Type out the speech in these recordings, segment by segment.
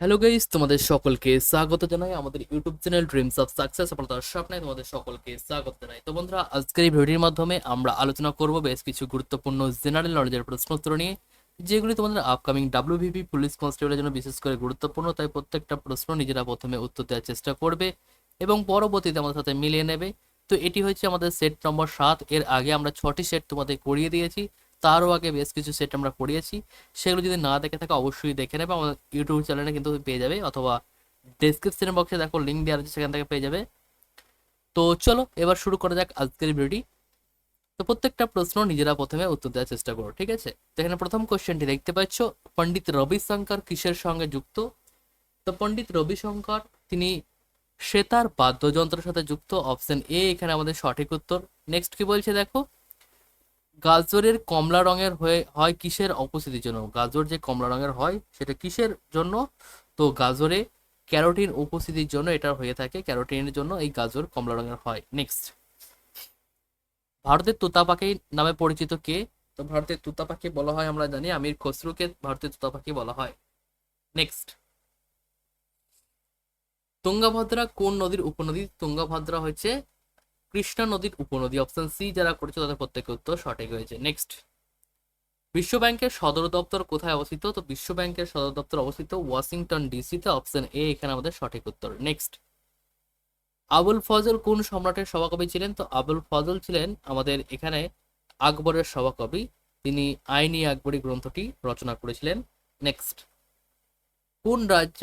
Hello guys তোমাদের সকলকে স্বাগত জানাই। আমাদের YouTube channel dreams of success সফলতার স্বপ্নে তোমাদের সকলকে স্বাগত জানাই। তো বন্ধুরা, আজকের এই ভিডিওর মাধ্যমে আমরা আলোচনা করব বেশ কিছু গুরুত্বপূর্ণ জেনারেল নলেজের প্রশ্নোত্তর নিয়ে, যেগুলি তোমাদের আপকামিং ডাব্লিউভিপি পুলিশ কনস্টেবলের জন্য বিশেষ করে গুরুত্বপূর্ণ, তাই প্রত্যেকটা প্রশ্ন নিজেরা প্রথমে উত্তর দেওয়ার চেষ্টা করবে এবং পরবর্তীতে আমাদের সাথে মিলিয়ে নেবে। তো এটি হচ্ছে আমাদের সেট নম্বর সাত। এর আগে আমরা ছটি সেট তোমাদের করিয়ে দিয়েছি। তারও আগে বেশ কিছু সেট আমরা করিয়েছি। সেগুলো যদি না দেখে থাকে, অবশ্যই দেখে নেবে। আমাদের ইউটিউব চ্যানেলে কিন্তু পেয়ে যাবে, অথবা ডেসক্রিপশন বক্সে দেখো লিঙ্ক দেওয়া আছে সেখান থেকে পেয়ে যাবে। তো চলো, এবার শুরু করা যাক আজকের ভিডিওটি তো প্রত্যেকটা প্রশ্ন নিজেরা প্রথমে উত্তর দেওয়ার চেষ্টা করো, ঠিক আছে? তো এখানে প্রথম কোশ্চেনটি দেখতে পাচ্ছ, পণ্ডিত রবিশঙ্কর কিসের সঙ্গে যুক্ত? তো পণ্ডিত রবিশঙ্কর, তিনি সেতার বাদ্যযন্ত্রের সাথে যুক্ত। অপশন এ এখানে আমাদের সঠিক উত্তর। নেক্সট কি বলছে দেখো? গাজরের কমলা রঙের হয়ে, হয় কিসের উপস্থিতির জন্য? গাজর যে কমলা রঙের হয়, সেটা কিসের জন্য? তো গাজরে ক্যারোটিন উপস্থিতির জন্য এটা হয়ে থাকে, ক্যারোটিনের জন্য এই গাজর কমলা রঙের হয়। নেক্সট ভারতের তোতা পাখি নামে পরিচিত কে? তো ভারতের তোতা পাখি বলা হয়, আমরা জানি, আমির খসরুকে ভারতের তোতা পাখি বলা হয়। নেক্সট তুঙ্গাভদ্রা কোন নদীর উপনদী? তুঙ্গাভদ্রা হচ্ছে কৃষ্ণা নদীর উপনদী অপশন সি যারা করেছে তাদের প্রত্যেকের উত্তর সঠিক হয়েছে। নেক্সট বিশ্ব ব্যাংকের সদর দপ্তর কোথায় অবস্থিত? তো বিশ্ব ব্যাংকের সদর দপ্তর অবস্থিত ওয়াশিংটন ডিসিতে অপশন এ এখানে আমাদের সঠিক উত্তর। নেক্সট আবুল ফজল কোন সম্রাটের সভাকবি ছিলেন? তো আবুল ফজল ছিলেন আমাদের এখানে আকবরের সভাকবি। তিনি আইনি আকবরী গ্রন্থটি রচনা করেছিলেন। নেক্সট কোন রাজ্য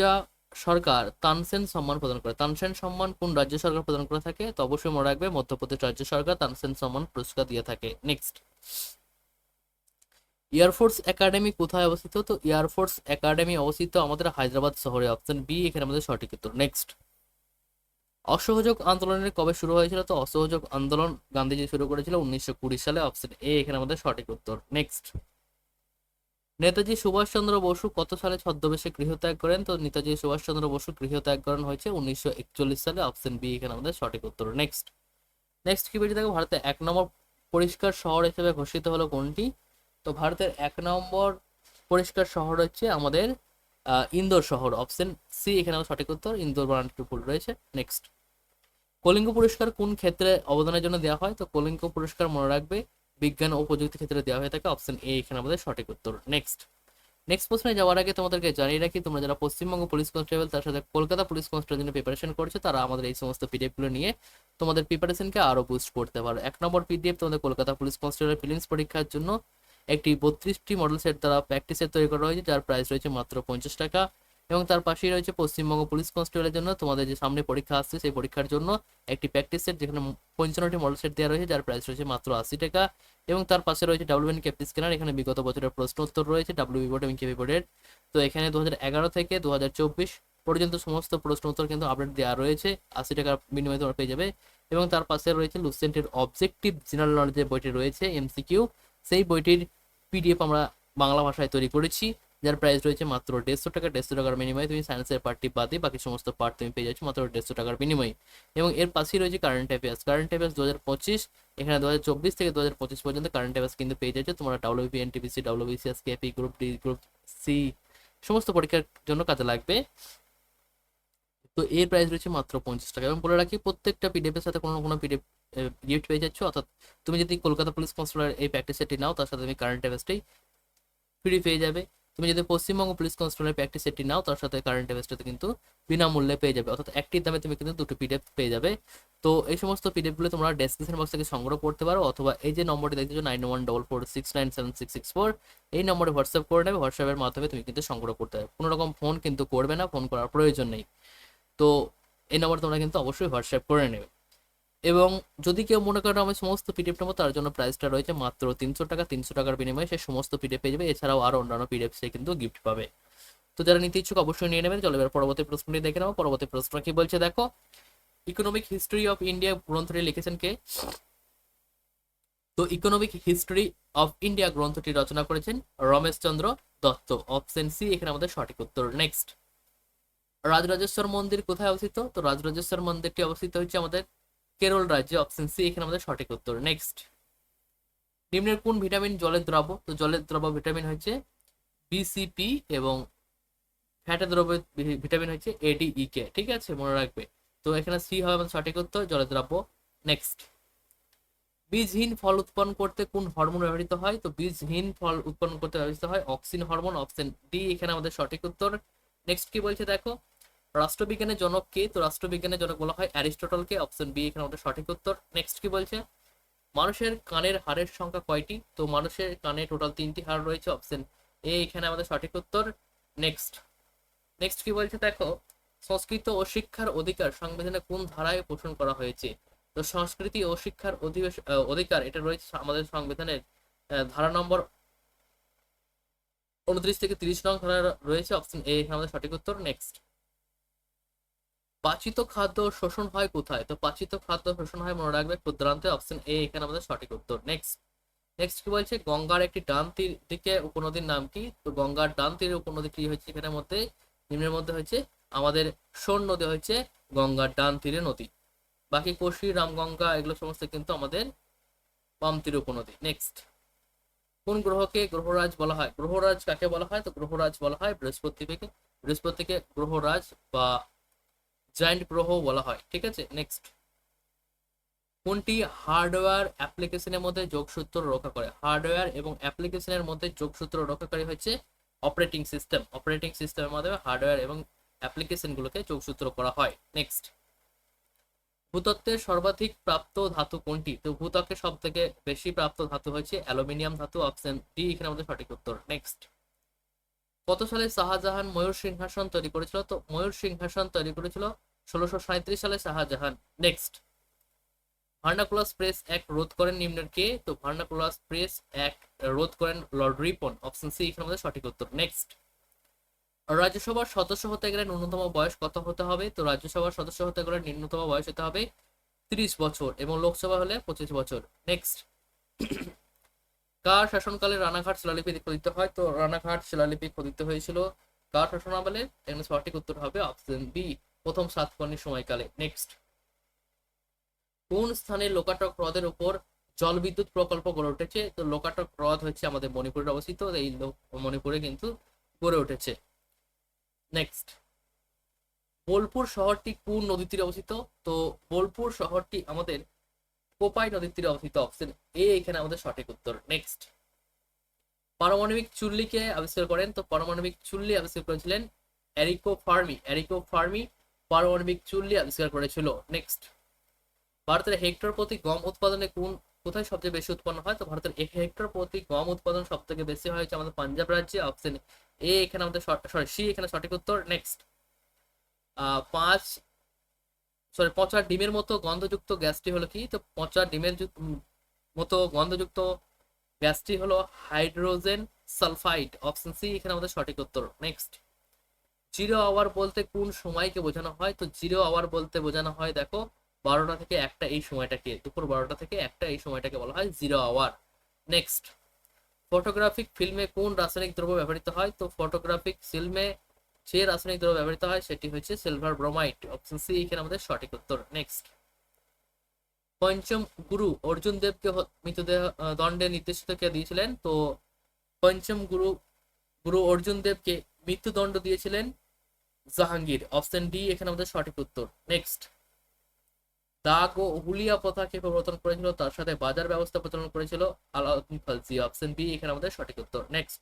সরকার তানসেন সম্মান প্রদান করে। তানসেন সম্মান কোন রাজ্য সরকার প্রদান করে থাকে? তো অবশ্যই মনে রাখবে, মধ্যপ্রদেশ রাজ্য সরকার তানসেন সম্মান পুরস্কার দিয়ে থাকে। নেক্সট এয়ারফোর্স একাডেমি কোথায় অবস্থিত? তো এয়ারফোর্স একাডেমি অবস্থিত আমাদের হায়দ্রাবাদ শহরে অপশন বি এখানে আমাদের সঠিক উত্তর। নেক্সট অসহযোগ আন্দোলনের কবে শুরু হয়েছিল? তো অসহযোগ আন্দোলন গান্ধীজি শুরু করেছিল উনিশশো কুড়ি সালে অপশন এ এখানে আমাদের সঠিক উত্তর। নেক্সট নেতাজি সুভাষচন্দ্র বসু কত সালে ছদ্মবেশে গৃহত্যাগ করেন? তো নেতাজি সুভাষচন্দ্র বসু গৃহত্যাগ করেন হয়েছে উনিশশো একচল্লিশ সালে। অপশন বি এখানে আমাদের সঠিক উত্তর। নেক্সট নেক্সট কি বেরিয়ে দেখো? ভারতের এক নম্বর পরিষ্কার শহর হিসেবে ঘোষিত হলো কোনটি? তো ভারতের এক নম্বর পরিষ্কার শহর হচ্ছে আমাদের ইন্দোর শহর। অপশন সি এখানে আমার সঠিক উত্তর। ইন্দোর বানানটি ভুল রয়েছে। নেক্সট কলিঙ্গ পুরস্কার কোন ক্ষেত্রে অবদানের জন্য দেওয়া হয়? তো কলিঙ্গ পুরস্কার মনে রাখবে বিজ্ঞান ও প্রযুক্তি ক্ষেত্রে দেওয়া হয়ে থাকে। অপশন এ এখানে আমাদের সঠিক উত্তর। নেক্সট নেক্সট প্রশ্নে যাওয়ার আগে তোমাদেরকে জানিয়ে রাখি, তোমরা যারা পশ্চিমবঙ্গ পুলিশ কনস্টেবল তার সাথে কলকাতা পুলিশ কনস্টেবল জন্য প্রিপারেশন করছ, তারা আমাদের এই সমস্ত পিডিএফগুলো নিয়ে তোমাদের প্রিপারেশনকে আরও বুস্ট করতে পারো। এক নম্বর পিডিএফ তোমাদের কলকাতা পুলিশ কনস্টেবলের ফিলিংস পরীক্ষার জন্য একটি বত্রিশটি মডেল সেট দ্বারা প্র্যাকটিসের তৈরি করা হয়েছে, যার প্রাইস রয়েছে মাত্র পঞ্চাশ টাকা। এবং তার পাশেই রয়েছে পশ্চিমবঙ্গ পুলিশ কনস্টেবলের জন্য। তোমাদের যে সামনে পরীক্ষা আসছে, সেই পরীক্ষার জন্য একটি প্র্যাকটিস সেট যেখানে পঞ্চান্নটি মডেল সেট দেওয়া রয়েছে, যার প্রাইস রয়েছে মাত্র আশি টাকা। এবং তার পাশে রয়েছে ডাব্লিউএন ক্যাপি স্ক্যানার এখানে বিগত বছরের প্রশ্ন উত্তর রয়েছে ডাব্লিউ বোর্ড এবং কেপি বোর্ডের তো এখানে দু থেকে দু হাজার চব্বিশ পর্যন্ত সমস্ত প্রশ্ন উত্তর কিন্তু আপডেট দেওয়া রয়েছে। আশি টাকার বিনিময়ে তোমরা পেয়ে যাবে। এবং তার পাশে রয়েছে লুসেন্টের অবজেক্টিভ জেনারেল নলেজের বইটি রয়েছে এমসিকিউ সেই বইটির পিডিএফ আমরা বাংলা ভাষায় তৈরি করেছি। যার প্রাইস রয়েছে মাত্র দেড়শো টাকা, দেড়শো টাকার বিনিময়ে তুমি সায়েন্সের পার্টটি বাদে বাকি সমস্ত পার্ট তুমি পেয়ে যাচ্ছ মাত্র দেড়শো টাকার বিনিময়ে। এবং এর পাশেই রয়েছে কারেন্ট অ্যাফেয়ার্স কারেন্ট অ্যাফেয়ার্স দু হাজার পঁচিশ, এখানে দু হাজার চব্বিশ থেকে দু হাজার পঁচিশ পর্যন্ত কারেন্ট অ্যাফেয়ার্স কিন্তু পেয়ে যাচ্ছে। তোমরা WP NTPC WBCS KP group D group C সমস্ত পরীক্ষার জন্য কাজে লাগবে। তো এর প্রাইস রয়েছে মাত্র পঞ্চাশ টাকা। এবং বলে রাখি, প্রত্যেকটা পিডিএফ এর সাথে কোনো কোনো পিডিএফ গিফট পেয়ে যাচ্ছ। অর্থাৎ তুমি যদি কলকাতা পুলিশ কনস্টেবলের এই প্র্যাকটিস সেটটি নাও, তার সাথে তুমি কারেন্ট অ্যাফেয়ার্সটাই ফ্রি পেয়ে যাবে। তুমি যদি পশ্চিমবঙ্গ পুলিশ কনস্টেবলের প্র্যাকটিস সেটটি নাও, তার সাথে কারেন্ট অ্যাফেয়ার্সটাতে কিন্তু বিনামূল্যে পেয়ে যাবে। অর্থাৎ একটির দামে তুমি কিন্তু দুটো পিডিএফ পেয়ে যাবে। তো এই সমস্ত পিডিএফগুলো তোমরা ডেসক্রিপশন বক্স থেকে সংগ্রহ করতে পারো, অথবা এই যে নম্বরটি দেখতেছো nine one double four six nine seven six six four এই নম্বরে হোয়াটসঅ্যাপ করে নেবে। হোয়াটসঅ্যাপের মাধ্যমে তুমি কিন্তু সংগ্রহ করতে পারবে। কোনো রকম ফোন কিন্তু করবে না ফোন করার প্রয়োজন নেই। তো এই নম্বর তোমরা কিন্তু অবশ্যই হোয়াটসঅ্যাপ করে নেবে। এবং যদি কেউ মনে করো আমি সমস্ত পিডিএফ নেব, তার জন্য প্রাইসটা রয়েছে মাত্র তিনশো টাকা, তিনশো টাকার বিনিময়ে সে সমস্ত পিডিএফ পেয়ে যাবে। এছাড়াও আরও অন্যান্য পিডিএফ সে কিন্তু গিফট পাবে। তো যারা নিতে ইচ্ছুক অবশ্যই নিয়ে নেবেন। চলো এবার পরবর্তী প্রশ্নটি দেখে নেব পরবর্তী প্রশ্ন কি বলছে, দেখো ইকোনমিক হিস্ট্রি অফ ইন্ডিয়া গ্রন্থটি লিখেছেন কে? তো ইকোনমিক হিস্ট্রি অফ ইন্ডিয়া গ্রন্থটি রচনা করেছেন রমেশচন্দ্র দত্ত। অপশন সি এখানে আমাদের সঠিক উত্তর। নেক্সট রাজরাজেশ্বর মন্দির কোথায় অবস্থিত? তো রাজরাজেশ্বর মন্দিরটি অবস্থিত হচ্ছে আমাদের কেরল রাজ্যে অপশন সি, এখানে আমাদের সঠিক উত্তর। নেক্সট নিম্নের কোন ভিটামিন জলের দ্রব? তো জলের দ্রব ভিটামিন হচ্ছে বিসিপি এবং ফ্যাটে দ্রব্য ভি- ভিটামিন হচ্ছে এডিই কে ঠিক আছে? মনে রাখবে। তো এখানে সি হবে আমাদের সঠিক উত্তর, জলের দ্রব্য। নেক্সট বীজহীন ফল উৎপন্ন করতে কোন হরমোন ব্যবহৃত হয়? তো বীজহীন ফল উৎপন্ন করতে ব্যবহৃত হয় অক্সিন হরমোন, অপশন ডি এখানে আমাদের সঠিক উত্তর। নেক্সট কি বলছে দেখো? রাষ্ট্রবিজ্ঞানের জনক কে তো রাষ্ট্রবিজ্ঞানের জনক বলা হয় অ্যারিস্টটলকে অপশন বি এখানে আমাদের সঠিক উত্তর। নেক্সট কি বলছে? মানুষের কানের হাড়ের সংখ্যা কয়টি? তো মানুষের কানে টোটাল তিনটি হাড় রয়েছে অপশন এ এখানে আমাদের সঠিক উত্তর। নেক্সট নেক্সট কি বলছে দেখো? সংস্কৃত ও শিক্ষার অধিকার সংবিধানে কোন ধারায় পোষণ করা হয়েছে? তো সংস্কৃতি ও শিক্ষার অধিবেশ অধিকার, এটা রয়েছে আমাদের সংবিধানের ধারা নম্বর উনত্রিশ থেকে তিরিশ নং ধারা রয়েছে অপশন এ এখানে আমাদের সঠিক উত্তর। নেক্সট পাচিত খাদ্য শোষণ হয় কোথায়? তো পাচিত খাদ্য শোষণ হয়, মনে রাখবে, ক্ষুদ্রান্তে অপশন এ এখানে আমাদের সঠিক উত্তর। নেক্সট নেক্সট কি বলছে? গঙ্গার একটি ডান তীর দিকে উপনদীর নাম কি? তো গঙ্গার ডান তীরে উপনদী কি হচ্ছে এখানের মধ্যে, নিম্নের মধ্যে হচ্ছে আমাদের সোন নদী হচ্ছে গঙ্গার ডান তীরে নদী। বাকি কোশি, রামগঙ্গা, এগুলো সমস্ত কিন্তু আমাদের বাম তীরে উপনদী। নেক্সট কোন গ্রহকে গ্রহরাজ বলা হয়? গ্রহরাজ কাকে বলা হয়? তো গ্রহরাজ বলা হয় বৃহস্পতিকে বৃহস্পতিকে গ্রহরাজ বা জায়েন্ট গ্রহ বলা হয়, ঠিক আছে? নেক্সট কোনটি হার্ডওয়্যার অ্যাপ্লিকেশনের মধ্যে যোগসূত্র রক্ষা করে? হার্ডওয়্যার এবং অ্যাপ্লিকেশনের মধ্যে যোগসূত্র রক্ষাকারী হচ্ছে অপারেটিং সিস্টেম অপারেটিং সিস্টেমের মাধ্যমে হার্ডওয়্যার এবং অ্যাপ্লিকেশনগুলোকে যোগসূত্র করা হয়। নেক্সট ভূতত্ত্বের সর্বাধিক প্রাপ্ত ধাতু কোনটি? তো ভূত্বকের সব থেকে বেশি প্রাপ্ত ধাতু হচ্ছে অ্যালুমিনিয়াম ধাতু, অপশন ডি, এখানে আমাদের সঠিক উত্তর। নেক্সট কত সালে শাহজাহান ময়ূর সিংহাসন তৈরি করেছিল। তো ময়ূর সিংহাসন তৈরি করেছিল ষোলোশো সালে শাহজাহান। নেক্সট ভার্নাকুলাস প্রেস এক রোধ করেন নিম্নের কে? তো ভার্নাকুলাস প্রেস অ্যাক্ট রোধ করেন লর্ড রিপন। অপশন সি এখানে আমাদের সঠিক উত্তর। নেক্সট রাজ্যসভার সদস্য হতে গেলে ন্যূনতম বয়স কত হতে হবে? তো রাজ্যসভার সদস্য হতে গেলে ন্যূনতম বয়স হতে হবে তিরিশ বছর এবং লোকসভা হলে পঁচিশ বছর। নেক্সট কার শাসনকালে রানাঘাট শিলালিপি খোদিত হয়? তো রানাঘাট শিলালিপি খোদিত হয়েছিল কার শাসনামলে? এখানে সঠিক উত্তর হবে অপশন বি প্রথম সাতকর্ণীর সময়কালে। নেক্সট কোন স্থানে লোকাটক হ্রদের উপর জলবিদ্যুৎ প্রকল্প গড়ে উঠেছে? তো লোকাটক হ্রদ হচ্ছে আমাদের মণিপুরে অবস্থিত এই মণিপুরে কিন্তু গড়ে উঠেছে। নেক্সট বোলপুর শহরটি কোন নদীর তীরে অবস্থিত? তো বোলপুর শহরটি আমাদের কোপাই নদীর তীরে অবস্থিত অপশন এ এখানে আমাদের সঠিক উত্তর। নেক্সট পারমাণবিক চুল্লিকে আবিষ্কার করেন। তো পারমাণবিক চুল্লি আবিষ্কার করেছিলেন এরিকো ফার্মি এরিকো ফার্মি পারমাণবিক চুল্লি আবিষ্কার করেছিল। নেক্সট ভারতের হেক্টর প্রতি গম উৎপাদনে কোন, কোথায় সবচেয়ে বেশি উৎপন্ন হয়? তো ভারতের এক হেক্টর প্রতি গম উৎপাদন সব থেকে বেশি হয়েছে আমাদের পাঞ্জাব রাজ্যে। অপশন এ এখানে আমাদের সরি সি এখানে সঠিক উত্তর। নেক্সট পাঁচ সরি পচা ডিমের মতো গন্ধযুক্ত গ্যাসটি হলো কি? তো পচা ডিমের মতো গন্ধযুক্ত গ্যাসটি হলো হাইড্রোজেন সালফাইড। অপশন সি, এখানে আমাদের সঠিক উত্তর। নেক্সট জিরো আওয়ার বলতে কোন সময়কে বোঝানো হয়? তো জিরো আওয়ার বলতে বোঝানো হয়, দেখো, বারোটা থেকে একটা এই সময়টাকে, দুপুর বারোটা থেকে একটা এই সময়টাকে বলা হয় জিরো আওয়ার নেক্সট ফটোগ্রাফিক ফিল্মে কোন রাসায়নিক দ্রব্য ব্যবহৃত হয়? তো ফটোগ্রাফিক ফিল্মে যে রাসায়নিক দ্রব্য ব্যবহৃত হয়, সেটি হচ্ছে সিলভার ব্রোমাইড অপশন সি এখানে আমাদের সঠিক উত্তর। নেক্সট পঞ্চম গুরু অর্জুন দেবকে মৃতদেহ দণ্ডে নির্দেশিত কে দিয়েছিলেন? তো পঞ্চম গুরু গুরু অর্জুন দেবকে মৃত্যুদণ্ড দিয়েছিলেন জাহাঙ্গীর। অপশন ডি এখানে আমাদের সঠিক উত্তর। নেক্সট দাগ ও হুলিয়া প্রথাকে প্রবর্তন করেছিল? তার সাথে বাজার ব্যবস্থা প্রচলন করেছিল আলাউদ্দিন খালসি অপশন বি এখানে আমাদের সঠিক উত্তর। নেক্সট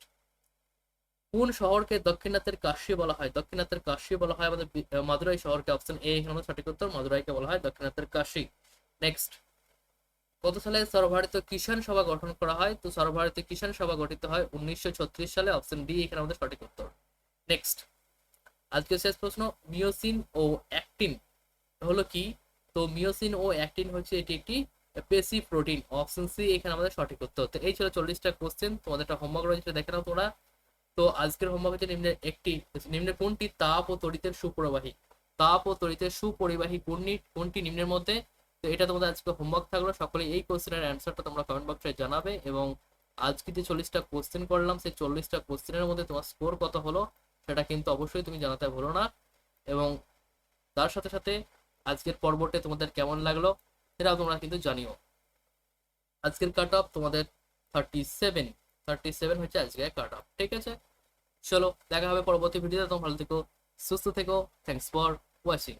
কোন শহরকে দক্ষিণাতের কাশী বলা হয়? দক্ষিণাতের কাশী বলা হয় আমাদের মাদুরাই শহরকে। অপশন এ এখানে সঠিক উত্তর মাদুরাইকে বলা হয় দক্ষিণাতের কাশী। নেক্সট কত সালে সর্বভারতীয় কিষাণ সভা গঠন করা হয়? তো সর্বভারতীয় কিষাণ সভা গঠিত হয় উনিশশো ছত্রিশ সালে। অপশন ডি এখানে আমাদের সঠিক উত্তর। নেক্সট আজকে শেষ প্রশ্ন মিওসিন ও অ্যাক্টিন হলো কি? তো মিওসিন ও অ্যাক্টিন হচ্ছে এটি একটি পেসি প্রোটিন অপশন সি এখানে আমাদের সঠিক উত্তর। তো এই ছিল চল্লিশটা কোশ্চেন তোমাদের একটা হোমওয়ার্ক রয়েছে দেখে নাও তোমরা। তো আজকের হোমওয়ার্ক হচ্ছে নিম্নের একটি, নিম্নের কোনটি? তাপ ও তড়িতের সুপরিবাহী। তাপ ও তড়িতের সুপরিবাহী কোনটি? কোনটি নিম্নের মধ্যে? তো এটা তোমাদের আজকে হোমওয়ার্ক থাকল। সকলে এই কোশ্চেনের অ্যান্সারটা তোমরা কমেন্ট বক্সে জানাবে এবং আজকে যে চল্লিশটা কোশ্চেন করলাম, সেই চল্লিশটা কোশ্চেনের মধ্যে তোমার স্কোর কত হলো, সেটা কিন্তু অবশ্যই তুমি জানাতে ভুলো না। এবং তার সাথে সাথে আজকের পর্বটি তোমাদের কেমন লাগল, সেটাও তোমরা কিন্তু জানিও। আজকের কাট অফ তোমাদের থার্টি সেভেন থার্টি সেভেন হচ্ছে আজকের কাট অফ ঠিক আছে? চলো দেখা হবে পরবর্তী ভিডিওতে তোমরা ভালো থেকো সুস্থ থেকো থ্যাংকস ফর ওয়াচিং